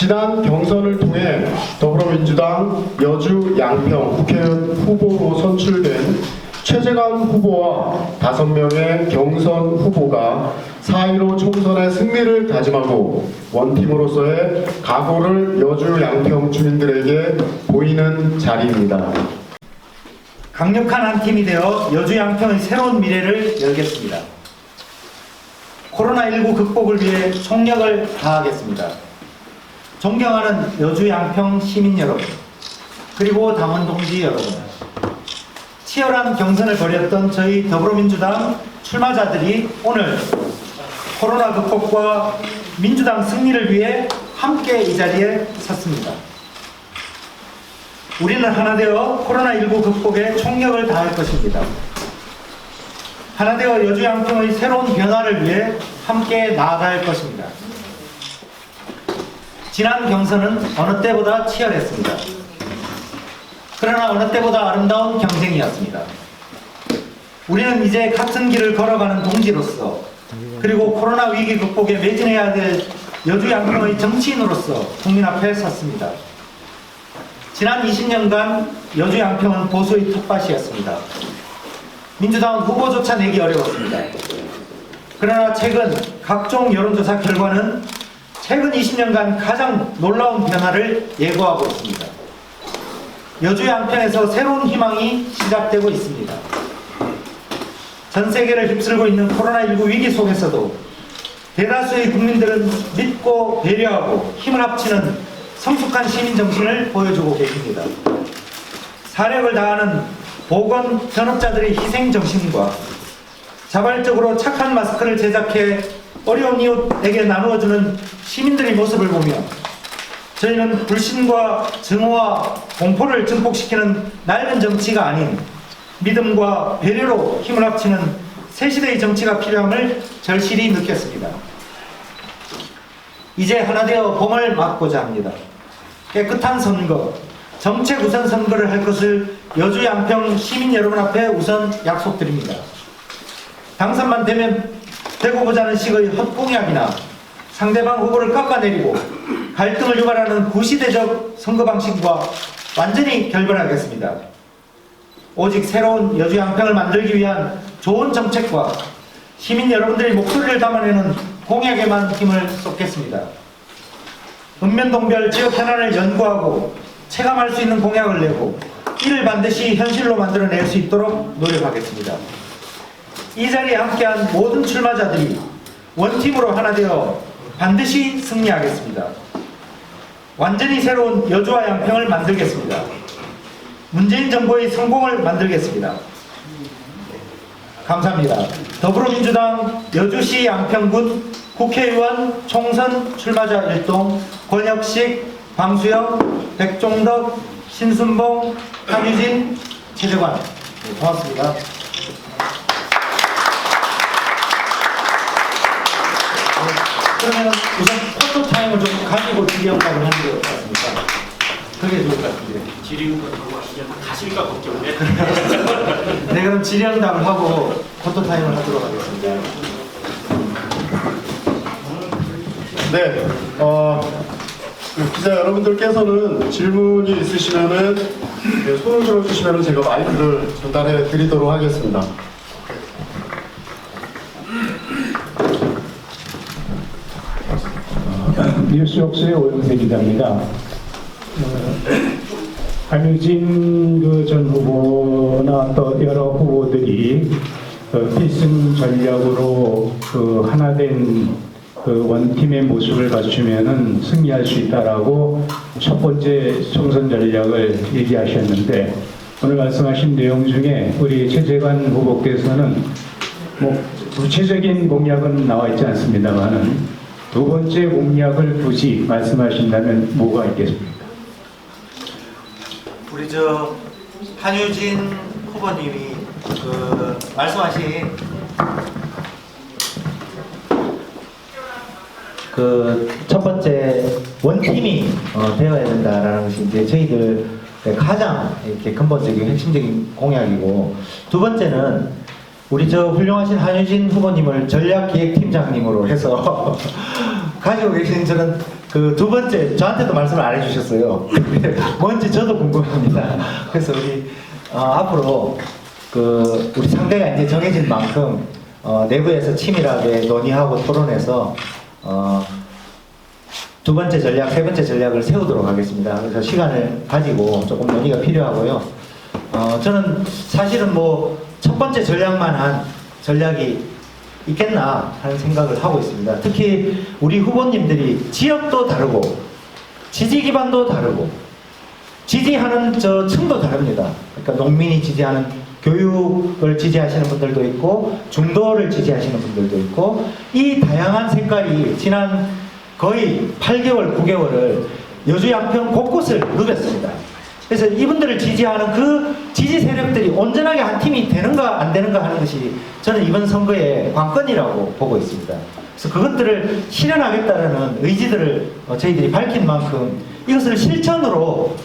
지난 경선을 통해 더불어민주당 여주 양평 국회의원 후보로 선출된 최재관 후보와 다섯 명의 경선 후보가 4.15 총선의 승리를 다짐하고 원팀으로서의 각오를 여주 양평 주민들에게 보이는 자리입니다. 강력한 한 팀이 되어 여주 양평의 새로운 미래를 열겠습니다. 코로나19 극복을 위해 총력을 다하겠습니다. 존경하는 여주 양평 시민 여러분, 그리고 당원 동지 여러분, 치열한 경선을 벌였던 저희 더불어민주당 출마자들이 오늘 코로나 극복과 민주당 승리를 위해 함께 이 자리에 섰습니다. 우리는 하나 되어 코로나19 극복에 총력을 다할 것입니다. 하나 되어 여주 양평의 새로운 변화를 위해 함께 나아갈 것입니다. 지난 경선은 어느 때보다 치열했습니다. 그러나 어느 때보다 아름다운 경쟁이었습니다. 우리는 이제 같은 길을 걸어가는 동지로서 그리고 코로나 위기 극복에 매진해야 될 여주 양평의 정치인으로서 국민 앞에 섰습니다. 지난 20년간 여주 양평은 보수의 텃밭이었습니다. 민주당은 후보조차 내기 어려웠습니다. 그러나 최근 각종 여론조사 결과는 최근 20년간 가장 놀라운 변화를 예고하고 있습니다. 여주 양평에서 새로운 희망이 시작되고 있습니다. 전 세계를 휩쓸고 있는 코로나19 위기 속에서도 대다수의 국민들은 믿고 배려하고 힘을 합치는 성숙한 시민 정신을 보여주고 계십니다. 사력을 다하는 보건 전업자들의 희생 정신과 자발적으로 착한 마스크를 제작해 어려운 이웃에게 나누어주는 시민들의 모습을 보며 저희는 불신과 증오와 공포를 증폭시키는 낡은 정치가 아닌 믿음과 배려로 힘을 합치는 새 시대의 정치가 필요함을 절실히 느꼈습니다. 이제 하나 되어 봄을 맞고자 합니다. 깨끗한 선거, 정책 우선 선거를 할 것을 여주 양평 시민 여러분 앞에 우선 약속드립니다. 당선만 되면 되고 보자는 식의 헛공약이나 상대방 후보를 깎아내리고 갈등을 유발하는 구시대적 선거 방식과 완전히 결별하겠습니다. 오직 새로운 여주 양평을 만들기 위한 좋은 정책과 시민 여러분들의 목소리를 담아내는 공약에만 힘을 쏟겠습니다. 읍면동별 지역 현안을 연구하고 체감할 수 있는 공약을 내고 이를 반드시 현실로 만들어낼 수 있도록 노력하겠습니다. 이 자리에 함께한 모든 출마자들이 원팀으로 하나 되어 반드시 승리하겠습니다. 완전히 새로운 여주와 양평을 만들겠습니다. 문재인 정부의 성공을 만들겠습니다. 감사합니다. 더불어민주당 여주시 양평군 국회의원 총선 출마자 일동 권혁식, 방수영, 백종덕, 신순봉, 한유진, 최재관 네, 고맙습니다. 그러면 우선 포토 타임을 좀 가지고 질의응답을 하는 게 어떻습니까? 그게 좋을 것 같은데. 지리우가 들고 하시면 가실까 걱정돼. 네, 그럼 질의응답을 하고 포토 타임을 하도록 하겠습니다. 네, 어, 그 기자 여러분들께서는 질문이 있으시면은 네, 손을 들어주시면은 제가 마이크를 전달해 드리도록 하겠습니다. 뉴스옥스의 오영세 기자입니다. 어, 한유진 그 전 후보나 또 여러 후보들이 그 필승 전략으로 그 하나된 그 원팀의 모습을 갖추면은 승리할 수 있다라고 첫 번째 총선 전략을 얘기하셨는데 오늘 말씀하신 내용 중에 우리 최재관 후보께서는 뭐 구체적인 공약은 나와 있지 않습니다만은 두 번째 공약을 굳이 말씀하신다면 뭐가 있겠습니까? 우리 저 한유진 후보님이 그 말씀하신 그 첫 번째 원팀이 어, 되어야 된다라는 것이 이제 저희들 가장 이렇게 근본적인 핵심적인 공약이고 두 번째는 우리 저 훌륭하신 한유진 후보님을 전략기획팀장님으로 해서 가지고 계신 저는 그 두 번째 저한테도 말씀을 안 해주셨어요. 뭔지 저도 궁금합니다. 그래서 우리 어, 앞으로 그 우리 상대가 이제 정해진 만큼 어, 내부에서 치밀하게 논의하고 토론해서 어, 두 번째 전략, 세 번째 전략을 세우도록 하겠습니다. 그래서 시간을 가지고 조금 논의가 필요하고요. 어, 저는 사실은 뭐 첫 번째 전략만 한 전략이 있겠나 하는 생각을 하고 있습니다. 특히 우리 후보님들이 지역도 다르고 지지 기반도 다르고 지지하는 저 층도 다릅니다. 그러니까 농민이 지지하는 교육을 지지하시는 분들도 있고 중도를 지지하시는 분들도 있고 이 다양한 색깔이 지난 거의 8개월, 9개월을 여주 양평 곳곳을 누볐습니다. 그래서 이분들을 지지하는 그 지지 세력들이 온전하게 한 팀이 되는가 안 되는가 하는 것이 저는 이번 선거의 관건이라고 보고 있습니다. 그래서 그것들을 실현하겠다는 의지들을 어, 저희들이 밝힌 만큼 이것을 실천으로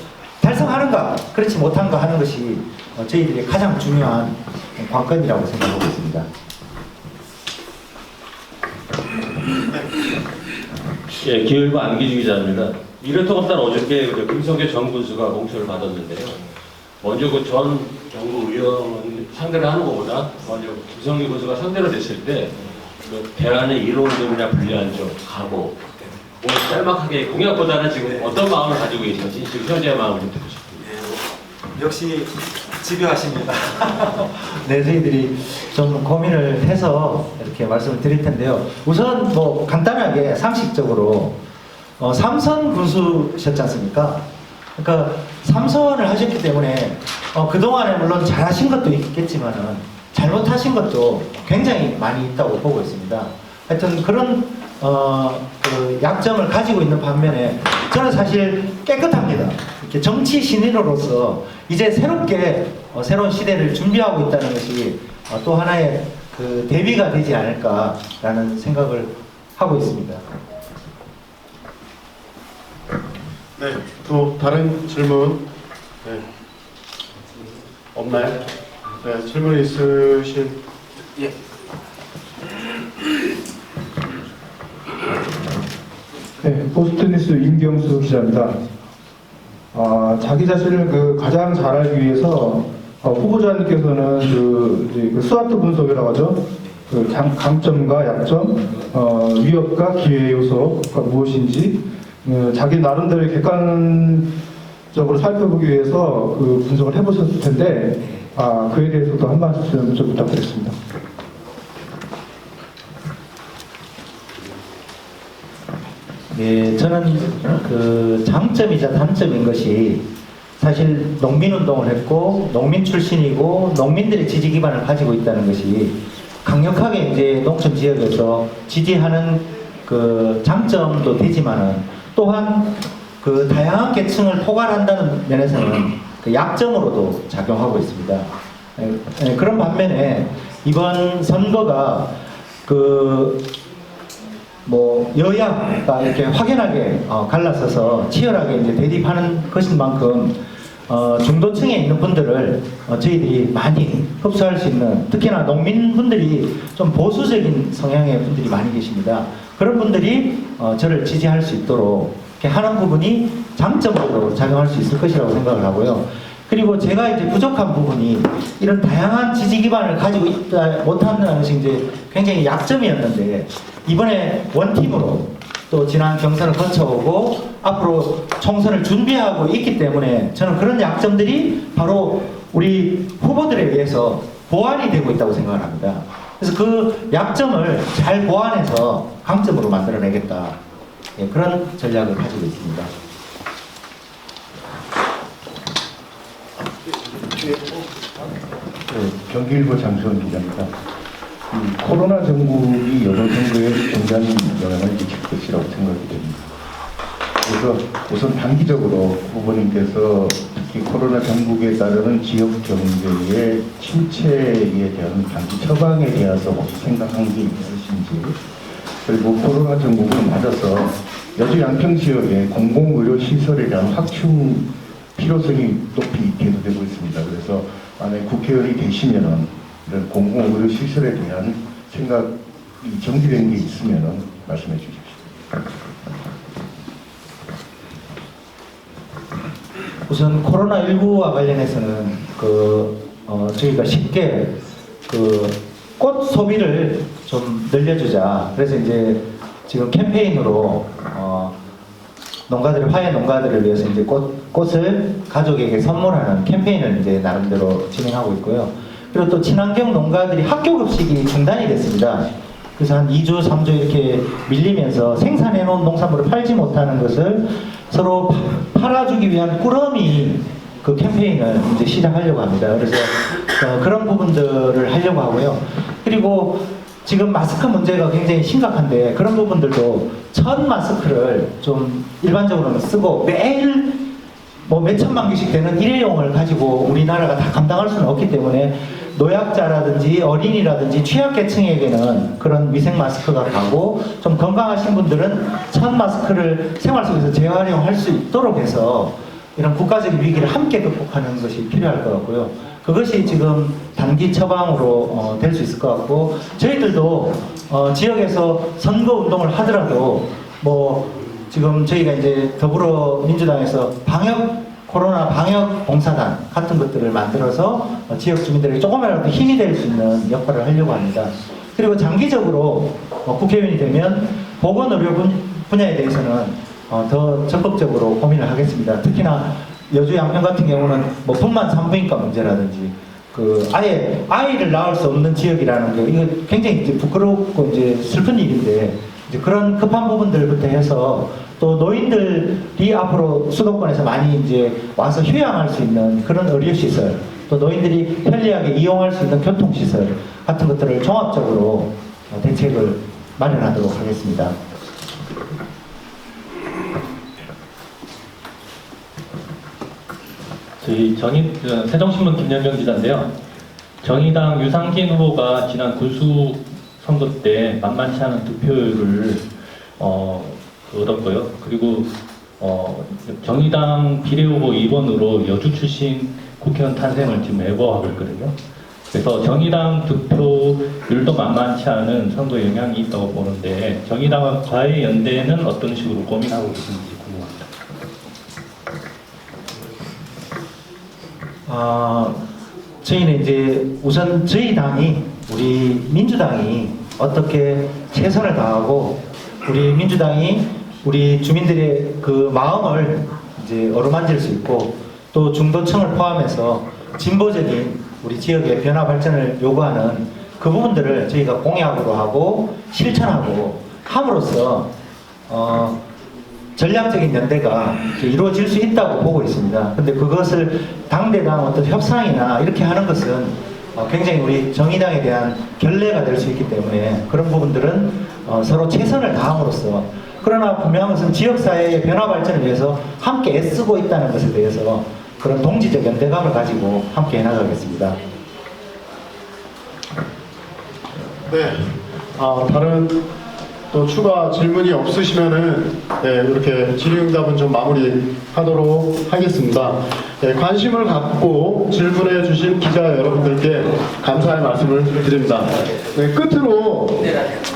달성하는가 그렇지 못한가 하는 것이 어, 저희들의 가장 중요한 관건이라고 생각하고 있습니다. 예, 기울고 안기주 기자입니다. 이렇다고단 어저께 그 김성계 전 군수가 공천을 받았는데요. 먼저 그전 정부 의원 상대를 하는 것보다 먼저 김성계 군수가 상대로 됐을 때 그 대안의 이로운 점이나 불리한 점, 각오, 뭐 짤막하게 공약보다는 지금 어떤 마음을 가지고 계신지 지금 현재의 마음을 좀 듣고 싶습니다. 역시 집요하십니다. 네, 저희들이 좀 고민을 해서 이렇게 말씀을 드릴 텐데요. 우선 뭐 간단하게 상식적으로 어, 삼선 군수셨지 않습니까? 그러니까 삼선을 하셨기 때문에 어, 그동안에 물론 잘하신 것도 있겠지만은 잘못하신 것도 굉장히 많이 있다고 보고 있습니다. 하여튼 그런 어, 그 약점을 가지고 있는 반면에 저는 사실 깨끗합니다. 이렇게 정치 신인으로서 이제 새롭게 어, 새로운 시대를 준비하고 있다는 것이 어, 또 하나의 그 대비가 되지 않을까라는 생각을 하고 있습니다. 네, 또 다른 질문 네. 없나요? 네, 질문 있으신 네, 포스트뉴스 임경수 기자입니다. 아, 자기 자신을 그 가장 잘 알기 위해서 어, 후보자님께서는 그, 이제 그 스와트 분석이라고 하죠. 그 장, 강점과 약점, 어, 위협과 기회 요소가 무엇인지 어, 자기 나름대로 객관적으로 살펴보기 위해서 그 분석을 해보셨을 텐데 아, 그에 대해서도 한 말씀 좀 부탁드리겠습니다. 예, 저는 그 장점이자 단점인 것이 사실 농민운동을 했고 농민 출신이고 농민들의 지지 기반을 가지고 있다는 것이 강력하게 이제 농촌 지역에서 지지하는 그 장점도 되지만은 또한 그 다양한 계층을 포괄한다는 면에서는 그 약점으로도 작용하고 있습니다. 예, 예, 그런 반면에 이번 선거가 그 뭐 여야가 이렇게 확연하게 어, 갈라서서 치열하게 이제 대립하는 것인 만큼 어, 중도층에 있는 분들을 어, 저희들이 많이 흡수할 수 있는 특히나 농민분들이 좀 보수적인 성향의 분들이 많이 계십니다. 그런 분들이 어, 저를 지지할 수 있도록 하는 부분이 장점으로 작용할 수 있을 것이라고 생각을 하고요. 그리고 제가 이제 부족한 부분이 이런 다양한 지지 기반을 가지고 있다 못한다는 것이 이제 굉장히 약점이었는데 이번에 원팀으로 또 지난 경선을 거쳐오고 앞으로 총선을 준비하고 있기 때문에 저는 그런 약점들이 바로 우리 후보들에 의해서 보완이 되고 있다고 생각을 합니다. 그래서 그 약점을 잘 보완해서 강점으로 만들어내겠다. 예, 그런 전략을 가지고 있습니다. 네, 경기일보 장수원 기자입니다. 이 코로나 정국이 여러 정부에 굉장히 영향을 미칠 것이라고 생각이 됩니다. 그래서 우선 단기적으로 후보님께서 특히 코로나 정국에 따르는 지역 경제의 침체에 대한 단기 처방에 대해서 혹시 생각한 게 있으신지 그리고 코로나 정국을 맞아서 여주 양평 지역의 공공의료 시설에 대한 확충 필요성이 높이 대두되고 있습니다. 그래서 만약 국회의원이 되시면은 이런 공공의료 시설에 대한 생각이 정비된 게 있으면은 말씀해 주십시오. 우선 코로나19와 관련해서는 그 어, 저희가 쉽게 그 꽃 소비를 좀 늘려주자. 그래서 이제 지금 캠페인으로 어, 농가들의 화훼 농가들을 위해서 이제 꽃, 꽃을 가족에게 선물하는 캠페인을 이제 나름대로 진행하고 있고요. 그리고 또 친환경 농가들이 학교 급식이 중단이 됐습니다. 그래서 한 2주, 3주 이렇게 밀리면서 생산해 놓은 농산물을 팔지 못하는 것을 서로 파- 팔아주기 위한 꾸러미 그 캠페인을 이제 시작하려고 합니다. 그래서 어, 그런 부분들을 하려고 하고요. 그리고 지금 마스크 문제가 굉장히 심각한데 그런 부분들도 천 마스크를 좀 일반적으로는 쓰고 매일 뭐 몇천만 개씩 되는 일회용을 가지고 우리나라가 다 감당할 수는 없기 때문에 노약자라든지 어린이라든지 취약계층에게는 그런 위생 마스크가 가고 좀 건강하신 분들은 천 마스크를 생활 속에서 재활용할 수 있도록 해서 이런 국가적인 위기를 함께 극복하는 것이 필요할 것 같고요. 그것이 지금 단기 처방으로 될수 있을 것 같고 저희들도 어, 지역에서 선거 운동을 하더라도 뭐 지금 저희가 이제 더불어민주당에서 방역 코로나 방역 봉사단 같은 것들을 만들어서 어, 지역 주민들에게 조금이라도 힘이 될 수 있는 역할을 하려고 합니다. 그리고 장기적으로 어, 국회의원이 되면 보건의료 분, 분야에 대해서는 어, 더 적극적으로 고민을 하겠습니다. 특히나 여주 양평 같은 경우는 뭐 분만 산부인과 문제라든지 그 아예 아이를 낳을 수 없는 지역이라는 게 이거 굉장히 이제 부끄럽고 이제 슬픈 일인데 그런 급한 부분들부터 해서 또 노인들이 앞으로 수도권에서 많이 이제 와서 휴양할 수 있는 그런 의료 시설 또 노인들이 편리하게 이용할 수 있는 교통 시설 같은 것들을 종합적으로 어, 대책을 마련하도록 하겠습니다. 저희 정의 그 세종신문 김연경 기자인데요. 정의당 유상진 후보가 지난 군수 선거 때 만만치 않은 득표율을 어, 얻었고요. 그리고 어, 정의당 비례 후보 2번으로 여주 출신 국회의원 탄생을 지금 애거하고 있거든요. 그래서 정의당 득표율도 만만치 않은 선거에 영향이 있다고 보는데 정의당과 과의 연대는 어떤 식으로 고민하고 계신지 궁금합니다. 아, 저희는 이제 우선 저희 당이 우리 민주당이 어떻게 최선을 다하고 우리 민주당이 우리 주민들의 그 마음을 이제 어루만질 수 있고 또 중도층을 포함해서 진보적인 우리 지역의 변화 발전을 요구하는 그 부분들을 저희가 공약으로 하고 실천하고 함으로써 어, 전략적인 연대가 이루어질 수 있다고 보고 있습니다. 근데 그것을 당대당 어떤 협상이나 이렇게 하는 것은 어, 굉장히 우리 정의당에 대한 결례가 될 수 있기 때문에 그런 부분들은 어, 서로 최선을 다함으로써 그러나 분명한 것은 지역사회의 변화 발전을 위해서 함께 애쓰고 있다는 것에 대해서 그런 동지적 연대감을 가지고 함께 해나가겠습니다. 네. 아, 다른 또 추가 질문이 없으시면은 네, 이렇게 질의응답은 좀 마무리하도록 하겠습니다. 네, 관심을 갖고 질문해 주신 기자 여러분들께 감사의 말씀을 드립니다. 네, 끝으로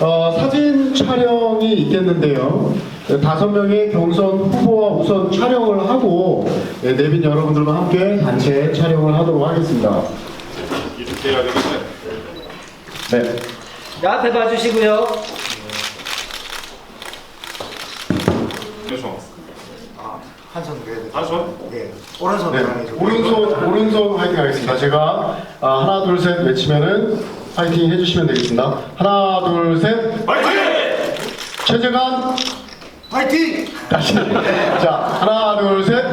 어, 사진 촬영이 있겠는데요. 네, 다섯 명의 경선 후보와 우선 촬영을 하고 네, 내빈 여러분들과 함께 단체 촬영을 하도록 하겠습니다. 이렇게 해야 되겠네. 네. 앞에 봐주시고요. 그래서 한손 그래야 돼요. 한손 네. 오른손 네, 오른손 오른손 화이팅 하겠습니다. 제가 아, 하나 둘 셋 외치면은 화이팅 해주시면 되겠습니다. 하나 둘 셋. 파이팅! 최재관 화이팅! 다시. 자 하나 둘 셋.